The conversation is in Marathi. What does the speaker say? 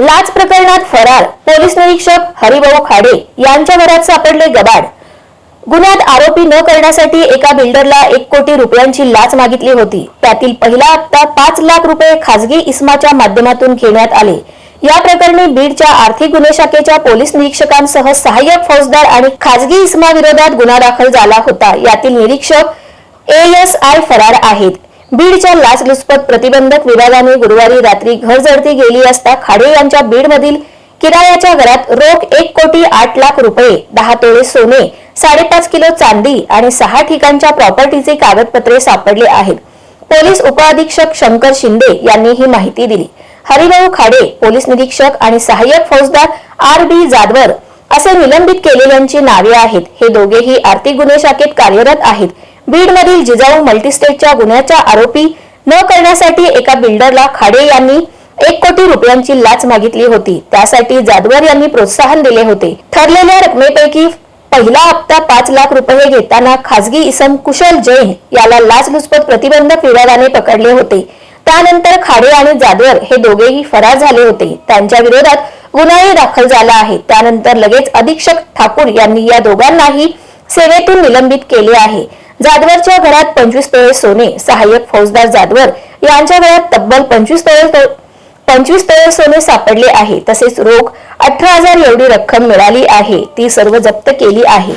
लाच प्रकरणात फरार पोलीस निरीक्षक हरिभाऊ खाडे यांच्या घरात सापडले गबाड. गुन्ह्यात आरोपी न करण्यासाठी एका बिल्डरला एक कोटी रुपयांची लाच मागितली होती. त्यातील पहिला हप्ता पाच लाख रुपये खासगी इस्माच्या माध्यमातून घेण्यात आले. या प्रकरणी बीडच्या आर्थिक गुन्हे शाखेच्या पोलीस निरीक्षकांसह सहाय्यक फौजदार आणि खासगी इस्मा विरोधात गुन्हा दाखल झाला होता. यातील निरीक्षक एएस आय फरार आहेत. बीडच्या लाचलुचपत प्रतिबंधक विभागाने गुरुवारी रात्री घर जडती गेली असता खाडे यांच्या बीडमधील किरायाच्या घरात रोख एक कोटी आठ लाख रुपये दहा तोळे सोने साडेपाच किलो चांदी आणि सहा ठिकाणच्या प्रॉपर्टीचे कागदपत्रे सापडले आहेत. पोलीस उपअधीक्षक शंकर शिंदे यांनी ही माहिती दिली. हरिभाऊ खाडे पोलीस निरीक्षक आणि सहाय्यक फौजदार आर बी जाधवर असे निलंबित केलेल्यांची नावे आहेत. हे दोघेही आर्थिक गुन्हे शाखेत कार्यरत आहेत. बीडमधील जिजाऊ मल्टीस्टेटच्या गुन्ह्याच्या आरोपी न करण्यासाठी एका बिल्डरला खाडे यांनी एक कोटी रुपयांची लाच मागितली होती. त्यासाठी जाधवर यांनी प्रोत्साहन दिले होते. ठरलेल्या रकमेपैकी पहिला हप्ता पाच लाख रुपये घेताना खासगी इसम कुशल जैन याला लाचलुचपत प्रतिबंधक विभागाने पकडले होते. त्यानंतर खाडे आणि जाधवर हे दोघेही फरार झाले होते. त्यांच्या विरोधात गुन्हाही दाखल झाला आहे. त्यानंतर लगेच अधीक्षक ठाकूर यांनी या दोघांनाही सेवेतून निलंबित केले आहे. जाधवरच्या घरात पंचवीस तोळे सोने सहाय्यक फौजदार जाधवर यांच्या घरात तब्बल पंचवीस तोळे पंचवीस तोळे सोने सापडले आहे. तसेच रोख अठरा हजार एवढी रक्कम मिळाली आहे. ती सर्व जप्त केली आहे.